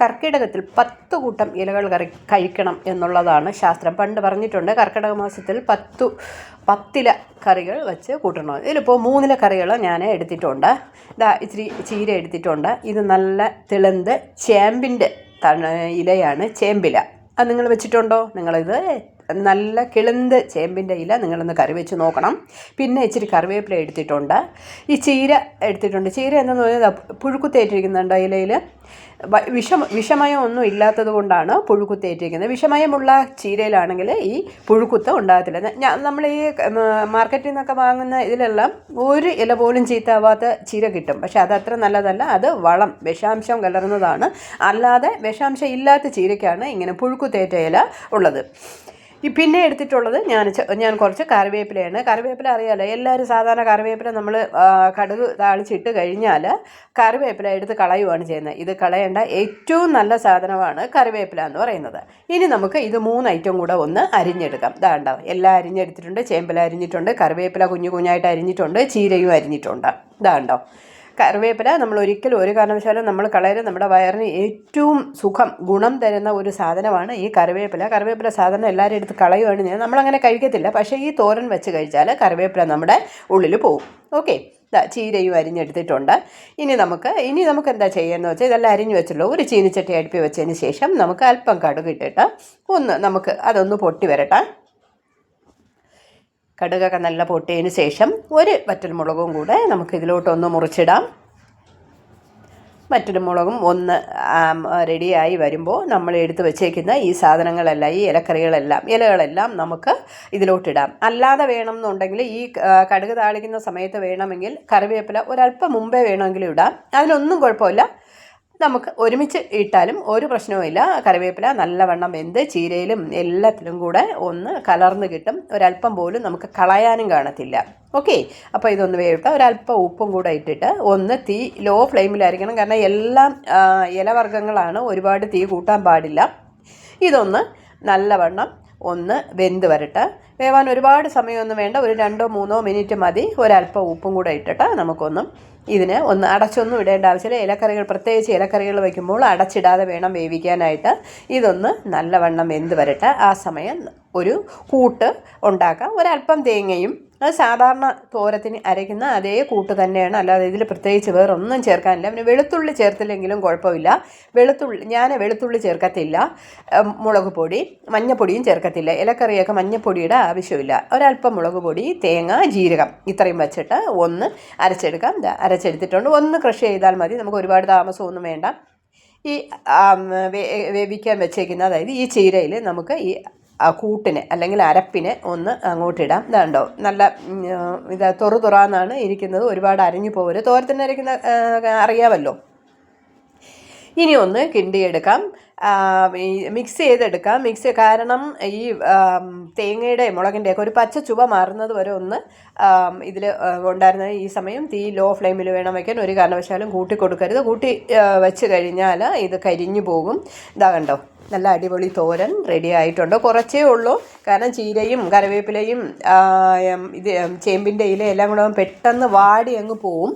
കർക്കിടകത്തിൽ പത്ത് കൂട്ടം ഇലകൾ കറി കഴിക്കണം എന്നുള്ളതാണ് ശാസ്ത്രം. പണ്ട് പറഞ്ഞിട്ടുണ്ട് കർക്കിടക മാസത്തിൽ പത്തു പത്തില കറികൾ വെച്ച് കൂട്ടണം. ഇതിലിപ്പോൾ മൂന്നില കറികൾ ഞാൻ എടുത്തിട്ടുണ്ട്. ഇതാ ഇച്ചിരി ചീര എടുത്തിട്ടുണ്ട്. ഇത് നല്ല തിളന്ത് ചേമ്പിന്റെ ഇലയാണ് ചേമ്പില. അത് നിങ്ങൾ വെച്ചിട്ടുണ്ടോ? നിങ്ങളിത് നല്ല കിളുന്ത് ചേമ്പിന്റെ ഇല നിങ്ങളൊന്ന് കറി വെച്ച് നോക്കണം. പിന്നെ ഇച്ചിരി കറിവേപ്പില എടുത്തിട്ടുണ്ട്. ഈ ചീര എടുത്തിട്ടുണ്ട്. ചീര എന്താണെന്ന് പറഞ്ഞാൽ പുഴുക്കുത്തേറ്റിരിക്കുന്നുണ്ട് ഇലയിൽ വിഷം വിഷമയം ഒന്നും ഇല്ലാത്തത് കൊണ്ടാണ് പുഴുക്കുത്തേറ്റിരിക്കുന്നത്. വിഷമയമുള്ള ചീരയിലാണെങ്കിൽ ഈ പുഴുക്കുത്ത് ഉണ്ടാകത്തില്ല. ഞാൻ നമ്മൾ ഈ മാർക്കറ്റിൽ നിന്നൊക്കെ വാങ്ങുന്ന ഇതിലെല്ലാം ഒരു ഇല പോലും ചീത്താവാത്ത ചീര കിട്ടും. പക്ഷേ അത് അത്ര നല്ലതല്ല. അത് വളം വിഷാംശം കലർന്നതാണ്. അല്ലാതെ വിഷാംശം ഇല്ലാത്ത ചീരയ്ക്കാണ് ഇങ്ങനെ പുഴുക്കുത്തേറ്റ ഇല ഉള്ളത്. പിന്നെ എടുത്തിട്ടുള്ളത് ഞാൻ ഞാൻ കുറച്ച് കറിവേപ്പിലയാണ്. കറിവേപ്പില അറിയാമല്ലോ എല്ലാവരും സാധാരണ കറിവേപ്പില നമ്മൾ കടുക് താളിച്ചിട്ട് കഴിഞ്ഞാൽ കറിവേപ്പില എടുത്ത് കളയുവാണ് ചെയ്യുന്നത്. ഇത് കളയേണ്ട ഏറ്റവും നല്ല സാധനമാണ് കറിവേപ്പില എന്ന് പറയുന്നത്. ഇനി നമുക്ക് ഇത് മൂന്ന് ഐറ്റം കൂടെ ഒന്ന് അരിഞ്ഞെടുക്കാം. ഇതാണ്ടോ എല്ലാം അരിഞ്ഞെടുത്തിട്ടുണ്ട്. ചേമ്പില അരിഞ്ഞിട്ടുണ്ട് കറിവേപ്പില കുഞ്ഞു കുഞ്ഞായിട്ട് അരിഞ്ഞിട്ടുണ്ട് ചീരയും അരിഞ്ഞിട്ടുണ്ട്. ഇതാണ്ടോ കറിവേപ്പില നമ്മൾ ഒരിക്കലും ഒരു കാരണവശാലും നമ്മൾ കളയരുത്. നമ്മുടെ വയറിന് ഏറ്റവും സുഖം ഗുണം തരുന്ന ഒരു സാധനമാണ് ഈ കറിവേപ്പില. കറിവേപ്പില സാധനം എല്ലാവരും എടുത്ത് കളയുകയാണ് ചെയ്യുന്നത്. നമ്മളങ്ങനെ കഴിക്കത്തില്ല. പക്ഷേ ഈ തോരൻ വെച്ച് കഴിച്ചാൽ കറിവേപ്പില നമ്മുടെ ഉള്ളിൽ പോകും ഓക്കെ. ചീരയും അരിഞ്ഞെടുത്തിട്ടുണ്ട് ഇനി നമുക്ക് ഇനി നമുക്ക് എന്താ ചെയ്യുന്നത് വെച്ചാൽ ഇതെല്ലാം അരിഞ്ഞു വെച്ചല്ലോ ഒരു ചീനിച്ചട്ടി അടുപ്പി വെച്ചതിന് ശേഷം നമുക്ക് അല്പം കടുക് ഇട്ടിട്ട് ഒന്ന് നമുക്ക് അതൊന്ന് പൊട്ടി വരട്ടെ. കടുകൊക്കെ നല്ല പൊട്ടിയതിന് ശേഷം ഒരു വറ്റൽമുളകും കൂടെ നമുക്ക് ഇതിലോട്ടൊന്ന് മുറിച്ചിടാം. മറ്റൊരു മുളകും ഒന്ന് റെഡിയായി വരുമ്പോൾ നമ്മൾ എടുത്ത് വെച്ചേക്കുന്ന ഈ സാധനങ്ങളെല്ലാം ഈ ഇലക്കറികളെല്ലാം ഇലകളെല്ലാം നമുക്ക് ഇതിലോട്ടിടാം. അല്ലാതെ വേണം എന്നുണ്ടെങ്കിൽ ഈ കടുക് താളിക്കുന്ന സമയത്ത് വേണമെങ്കിൽ കറിവേപ്പില ഒരല്പം മുമ്പേ വേണമെങ്കിലും ഇടാം. അതിനൊന്നും കുഴപ്പമില്ല. നമുക്ക് ഒരുമിച്ച് ഇട്ടാലും ഒരു പ്രശ്നവുമില്ല കറിവേപ്പില നല്ലവണ്ണം വെന്ത് ചീരയിലും എല്ലാത്തിലും കൂടെ ഒന്ന് കലർന്ന് കിട്ടും. ഒരല്പം പോലും നമുക്ക് കളയാനും കാണത്തില്ല. ഓക്കെ? അപ്പോൾ ഇതൊന്ന് വേവിട്ട് ഒരല്പം ഉപ്പും കൂടെ ഇട്ടിട്ട് ഒന്ന് തീ ലോ ഫ്ലെയിമിലായിരിക്കണം. കാരണം എല്ലാം ഇലവർഗങ്ങളാണ്. ഒരുപാട് തീ കൂട്ടാൻ പാടില്ല. ഇതൊന്ന് നല്ലവണ്ണം ഒന്ന് വെന്ത് വരട്ടെ. വേവാൻ ഒരുപാട് സമയമൊന്നും വേണ്ട. ഒരു രണ്ടോ മൂന്നോ മിനിറ്റ് മതി. ഒരല്പം ഉപ്പും കൂടെ ഇട്ടിട്ട് നമുക്കൊന്നും ഇതിന് ഒന്ന് അടച്ചൊന്നും ഇടേണ്ട ആവശ്യമില്ല. ഇലക്കറികൾ പ്രത്യേകിച്ച് ഇലക്കറികൾ വയ്ക്കുമ്പോൾ അടച്ചിടാതെ വേണം വേവിക്കാനായിട്ട്. ഇതൊന്ന് നല്ലവണ്ണം വെന്ത് വരട്ടെ. ആ സമയം ഒരു കൂട്ട് ഉണ്ടാക്കാം. ഒരല്പം തേങ്ങയും അത് സാധാരണ തോരത്തിന് അരയ്ക്കുന്ന അതേ കൂട്ട് തന്നെയാണ്. അല്ലാതെ ഇതിൽ പ്രത്യേകിച്ച് വേറൊന്നും ചേർക്കാനില്ല. പിന്നെ വെളുത്തുള്ളി ചേർത്തില്ലെങ്കിലും കുഴപ്പമില്ല. വെളുത്തുള്ളി ഞാൻ വെളുത്തുള്ളി ചേർക്കത്തില്ല. മുളക് പൊടി മഞ്ഞപ്പൊടിയും ചേർക്കത്തില്ല. ഇലക്കറിയൊക്കെ മഞ്ഞപ്പൊടിയുടെ ആവശ്യമില്ല. ഒരല്പം മുളക് പൊടി തേങ്ങ ജീരകം ഇത്രയും വെച്ചിട്ട് ഒന്ന് അരച്ചെടുക്കാം. അരച്ചെടുത്തിട്ടുണ്ട്. ഒന്ന് ക്രഷ് ചെയ്താൽ മതി. നമുക്ക് ഒരുപാട് താമസമൊന്നും വേണ്ട. ഈ വേവിക്കാൻ വെച്ചേക്കുന്ന അതായത് ഈ ചീരയിൽ നമുക്ക് ഈ കൂട്ടിന് അല്ലെങ്കിൽ അരപ്പിന് ഒന്ന് അങ്ങോട്ടിടാം. ഇതാണ്ടോ നല്ല ഇത് തുറ തുറാന്നാണ് ഇരിക്കുന്നത്. ഒരുപാട് അരഞ്ഞു പോകരുത് തോരത്തിന് അരയ്ക്കുന്ന അറിയാമല്ലോ. ഇനി ഒന്ന് കിണ്ടിയെടുക്കാം. മിക്സ് ചെയ്തെടുക്കാം. മിക്സ് കാരണം ഈ തേങ്ങയുടെ മുളകിന്റെയൊക്കെ ഒരു പച്ച ചുവ മാറുന്നത് വരെ ഒന്ന് ഇതിൽ ഉണ്ടായിരുന്ന ഈ സമയം തീ ലോ ഫ്ലെയിമിൽ വേണം വയ്ക്കാൻ ഒരു കാരണവശാലും കൂട്ടി കൊടുക്കരുത് കൂട്ടി വെച്ച് കഴിഞ്ഞാൽ ഇത് കരിഞ്ഞു പോകും. ഇതാ കണ്ടോ നല്ല അടിപൊളി തോരൻ റെഡി ആയിട്ടുണ്ട്. കുറച്ചേ ഉള്ളൂ. കാരണം ചീരയും കറിവേപ്പിലയും ഇത് ചേമ്പിന്റെ ഇല എല്ലാം കൂടെ പെട്ടെന്ന് വാടി അങ്ങ് പോവും.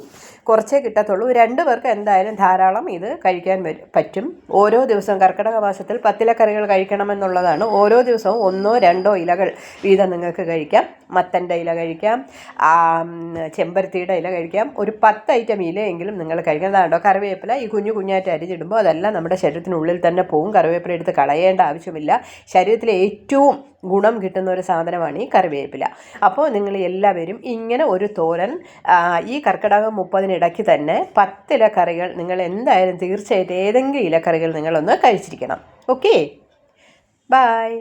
കുറച്ചേ കിട്ടത്തുള്ളൂ. രണ്ട് പേർക്ക് എന്തായാലും ധാരാളം ഇത് കഴിക്കാൻ പറ്റും. ഓരോ ദിവസവും കർക്കിടക മാസത്തിൽ പത്തിലക്കറികൾ കഴിക്കണമെന്നുള്ളതാണ്. ഓരോ ദിവസവും ഒന്നോ രണ്ടോ ഇലകൾ വീതം നിങ്ങൾക്ക് കഴിക്കാം. മത്തന്റെ ഇല കഴിക്കാം. ചെമ്പരത്തിയുടെ ഇല കഴിക്കാം. ഒരു പത്ത് ഐറ്റം ഇലയെങ്കിലും നിങ്ങൾ കഴിക്കുന്നതാണോ കറിവേപ്പില ഈ കുഞ്ഞു കുഞ്ഞായിട്ട് അരിഞ്ഞിടുമ്പോൾ അതെല്ലാം നമ്മുടെ ശരീരത്തിനുള്ളിൽ തന്നെ പോവും. കറിവേപ്പില എടുത്ത് കളയേണ്ട ആവശ്യമില്ല. ശരീരത്തിലെ ഏറ്റവും ഗുണം കിട്ടുന്ന ഒരു സാധനമാണ് ഈ കറിവേപ്പില. അപ്പോൾ നിങ്ങൾ എല്ലാവരും ഇങ്ങനെ ഒരു തോരൻ ഈ കർക്കിടകം മുപ്പതിനിടയ്ക്ക് തന്നെ പത്തില കറികൾ നിങ്ങൾ എന്തായാലും തീർച്ചയായിട്ടും ഏതെങ്കിലും ഇലക്കറികൾ നിങ്ങളൊന്ന് കഴിച്ചിരിക്കണം. ഓക്കേ? ബായ്